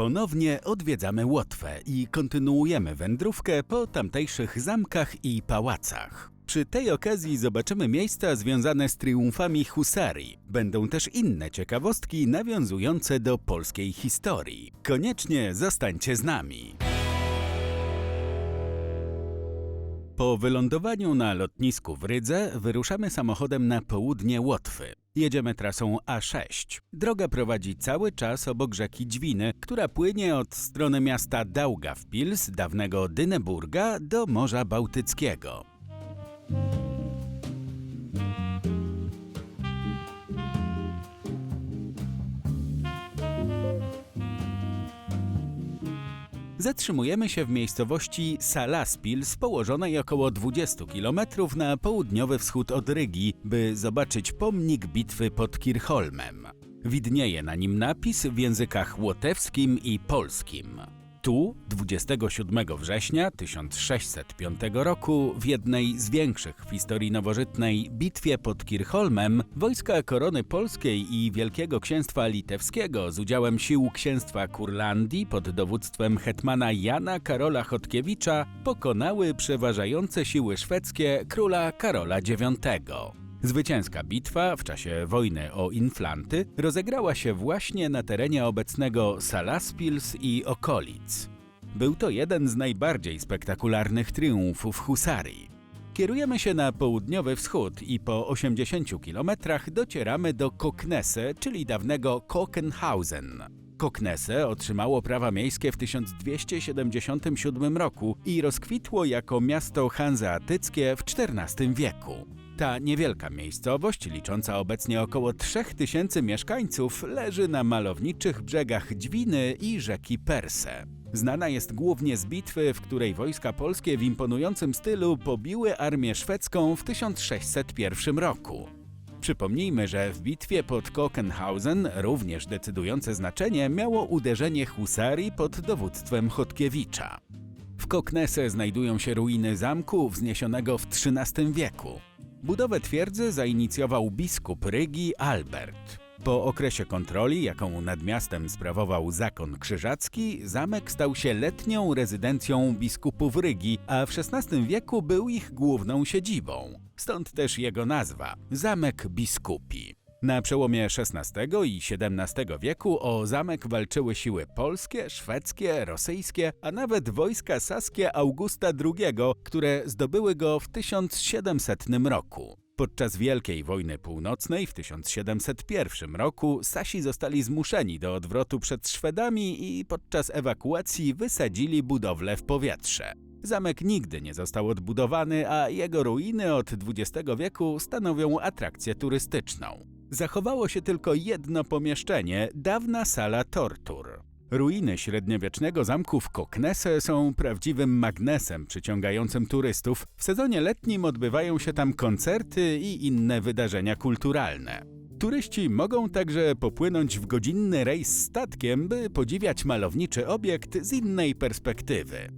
Ponownie odwiedzamy Łotwę i kontynuujemy wędrówkę po tamtejszych zamkach i pałacach. Przy tej okazji zobaczymy miejsca związane z triumfami husarii. Będą też inne ciekawostki nawiązujące do polskiej historii. Koniecznie zostańcie z nami. Po wylądowaniu na lotnisku w Rydze wyruszamy samochodem na południe Łotwy. Jedziemy trasą A6. Droga prowadzi cały czas obok rzeki Dźwiny, która płynie od strony miasta Daugavpils, dawnego Dyneburga, do Morza Bałtyckiego. Zatrzymujemy się w miejscowości Salaspils, położonej około 20 km na południowy wschód od Rygi, by zobaczyć pomnik bitwy pod Kirchholmem. Widnieje na nim napis w językach łotewskim i polskim. Tu, 27 września 1605 roku, w jednej z większych w historii nowożytnej bitwie pod Kirchholmem, wojska korony polskiej i Wielkiego Księstwa Litewskiego z udziałem sił Księstwa Kurlandii pod dowództwem hetmana Jana Karola Chodkiewicza pokonały przeważające siły szwedzkie króla Karola IX. Zwycięska bitwa w czasie wojny o Inflanty rozegrała się właśnie na terenie obecnego Salaspils i okolic. Był to jeden z najbardziej spektakularnych triumfów husarii. Kierujemy się na południowy wschód i po 80 kilometrach docieramy do Koknese, czyli dawnego Kokenhausen. Koknese otrzymało prawa miejskie w 1277 roku i rozkwitło jako miasto hanzeatyckie w XIV wieku. Ta niewielka miejscowość, licząca obecnie około 3000 mieszkańców, leży na malowniczych brzegach Dźwiny i rzeki Perse. Znana jest głównie z bitwy, w której wojska polskie w imponującym stylu pobiły armię szwedzką w 1601 roku. Przypomnijmy, że w bitwie pod Kokenhausen również decydujące znaczenie miało uderzenie husarii pod dowództwem Chodkiewicza. W Koknese znajdują się ruiny zamku wzniesionego w XIII wieku. Budowę twierdzy zainicjował biskup Rygi Albert. Po okresie kontroli, jaką nad miastem sprawował zakon krzyżacki, zamek stał się letnią rezydencją biskupów Rygi, a w XVI wieku był ich główną siedzibą. Stąd też jego nazwa Zamek Biskupi. Na przełomie XVI i XVII wieku o zamek walczyły siły polskie, szwedzkie, rosyjskie, a nawet wojska saskie Augusta II, które zdobyły go w 1700 roku. Podczas Wielkiej Wojny Północnej w 1701 roku Sasi zostali zmuszeni do odwrotu przed Szwedami i podczas ewakuacji wysadzili budowlę w powietrze. Zamek nigdy nie został odbudowany, a jego ruiny od XX wieku stanowią atrakcję turystyczną. Zachowało się tylko jedno pomieszczenie, dawna sala tortur. Ruiny średniowiecznego zamku w Koknese są prawdziwym magnesem przyciągającym turystów. W sezonie letnim odbywają się tam koncerty i inne wydarzenia kulturalne. Turyści mogą także popłynąć w godzinny rejs statkiem, by podziwiać malowniczy obiekt z innej perspektywy.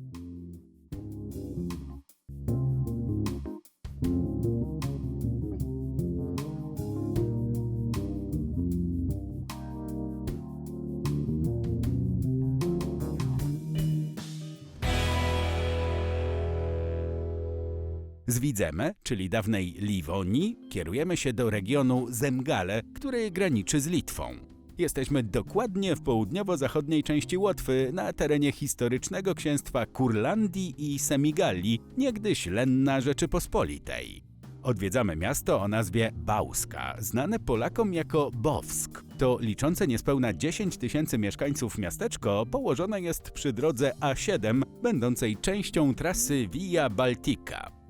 Z Widzeme, czyli dawnej Liwonii, kierujemy się do regionu Zemgale, który graniczy z Litwą. Jesteśmy dokładnie w południowo-zachodniej części Łotwy, na terenie historycznego księstwa Kurlandii i Semigalii, niegdyś lenna Rzeczypospolitej. Odwiedzamy miasto o nazwie Bauska, znane Polakom jako Bowsk. To liczące niespełna 10 tysięcy mieszkańców miasteczko położone jest przy drodze A7, będącej częścią trasy Via Baltica.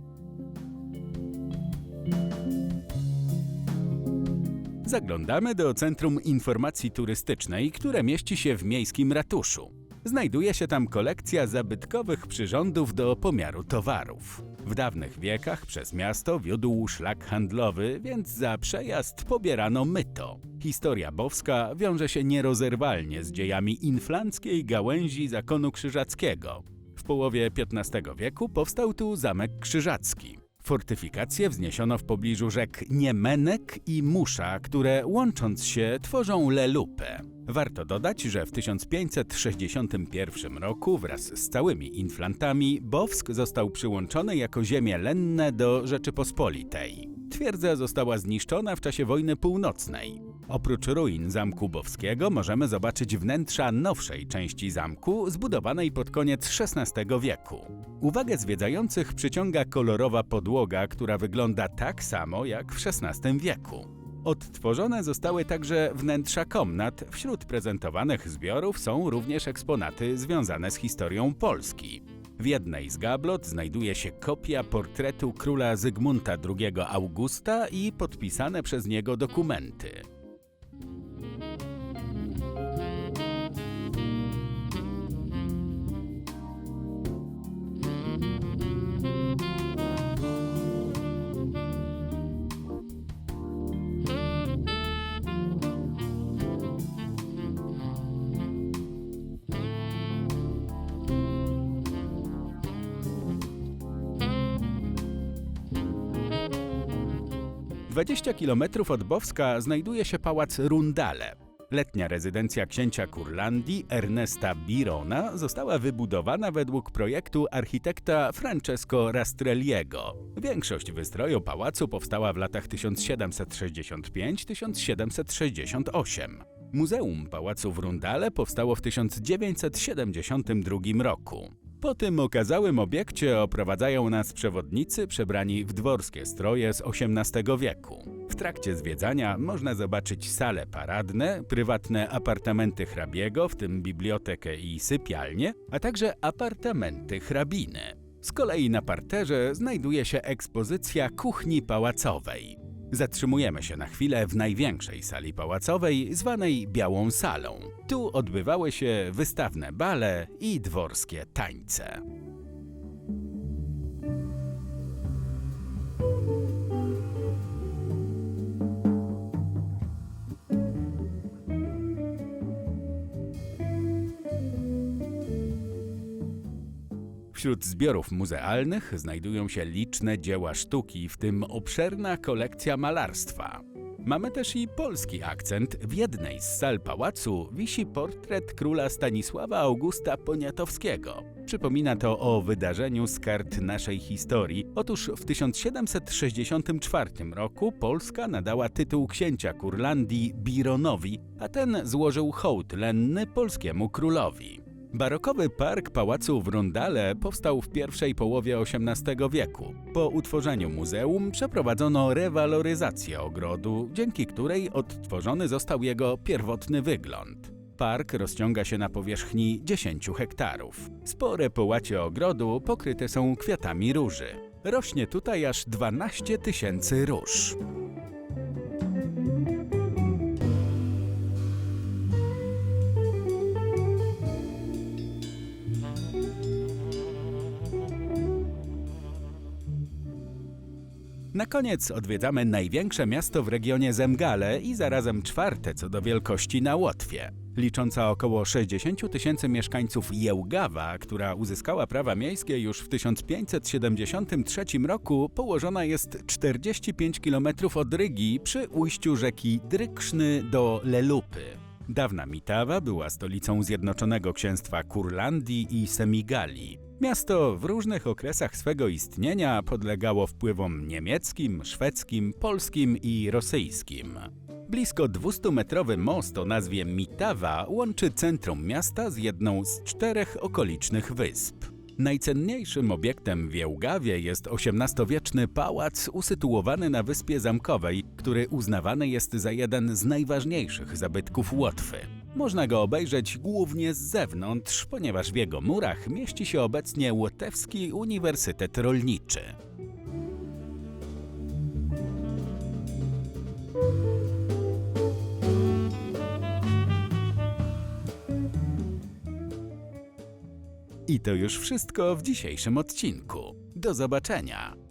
Zaglądamy do Centrum Informacji Turystycznej, które mieści się w miejskim ratuszu. Znajduje się tam kolekcja zabytkowych przyrządów do pomiaru towarów. W dawnych wiekach przez miasto wiódł szlak handlowy, więc za przejazd pobierano myto. Historia bowska wiąże się nierozerwalnie z dziejami inflanckiej gałęzi zakonu krzyżackiego. W połowie XV wieku powstał tu zamek krzyżacki. Fortyfikacje wzniesiono w pobliżu rzek Niemenek i Musza, które łącząc się tworzą Lelupę. Warto dodać, że w 1561 roku wraz z całymi inflantami Bowsk został przyłączony jako ziemie lenne do Rzeczypospolitej. Twierdza została zniszczona w czasie wojny północnej. Oprócz ruin Zamku Bowskiego możemy zobaczyć wnętrza nowszej części zamku, zbudowanej pod koniec XVI wieku. Uwagę zwiedzających przyciąga kolorowa podłoga, która wygląda tak samo jak w XVI wieku. Odtworzone zostały także wnętrza komnat. Wśród prezentowanych zbiorów są również eksponaty związane z historią Polski. W jednej z gablot znajduje się kopia portretu króla Zygmunta II Augusta i podpisane przez niego dokumenty. Dwadzieścia kilometrów od Bowska znajduje się pałac Rundale. Letnia rezydencja księcia Kurlandii Ernesta Birona została wybudowana według projektu architekta Francesco Rastrelliego. Większość wystroju pałacu powstała w latach 1765-1768. Muzeum Pałacu w Rundale powstało w 1972 roku. Po tym okazałym obiekcie oprowadzają nas przewodnicy przebrani w dworskie stroje z XVIII wieku. W trakcie zwiedzania można zobaczyć sale paradne, prywatne apartamenty hrabiego, w tym bibliotekę i sypialnię, a także apartamenty hrabiny. Z kolei na parterze znajduje się ekspozycja kuchni pałacowej. Zatrzymujemy się na chwilę w największej sali pałacowej, zwanej Białą Salą. Tu odbywały się wystawne bale i dworskie tańce. Wśród zbiorów muzealnych znajdują się liczne dzieła sztuki, w tym obszerna kolekcja malarstwa. Mamy też i polski akcent. W jednej z sal pałacu wisi portret króla Stanisława Augusta Poniatowskiego. Przypomina to o wydarzeniu z kart naszej historii. Otóż w 1764 roku Polska nadała tytuł księcia Kurlandii Bironowi, a ten złożył hołd lenny polskiemu królowi. Barokowy park pałacu w Rundale powstał w pierwszej połowie XVIII wieku. Po utworzeniu muzeum przeprowadzono rewaloryzację ogrodu, dzięki której odtworzony został jego pierwotny wygląd. Park rozciąga się na powierzchni 10 hektarów. Spore połacie ogrodu pokryte są kwiatami róży. Rośnie tutaj aż 12 tysięcy róż. Na koniec odwiedzamy największe miasto w regionie Zemgale i zarazem czwarte co do wielkości na Łotwie. Licząca około 60 tysięcy mieszkańców Jełgawa, która uzyskała prawa miejskie już w 1573 roku, położona jest 45 km od Rygi przy ujściu rzeki Drykszny do Lelupy. Dawna Mitawa była stolicą Zjednoczonego Księstwa Kurlandii i Semigalii. Miasto w różnych okresach swego istnienia podlegało wpływom niemieckim, szwedzkim, polskim i rosyjskim. Blisko 200-metrowy most o nazwie Mitawa łączy centrum miasta z jedną z czterech okolicznych wysp. Najcenniejszym obiektem w Jełgawie jest XVIII-wieczny pałac usytuowany na wyspie zamkowej, który uznawany jest za jeden z najważniejszych zabytków Łotwy. Można go obejrzeć głównie z zewnątrz, ponieważ w jego murach mieści się obecnie Łotewski Uniwersytet Rolniczy. I to już wszystko w dzisiejszym odcinku. Do zobaczenia!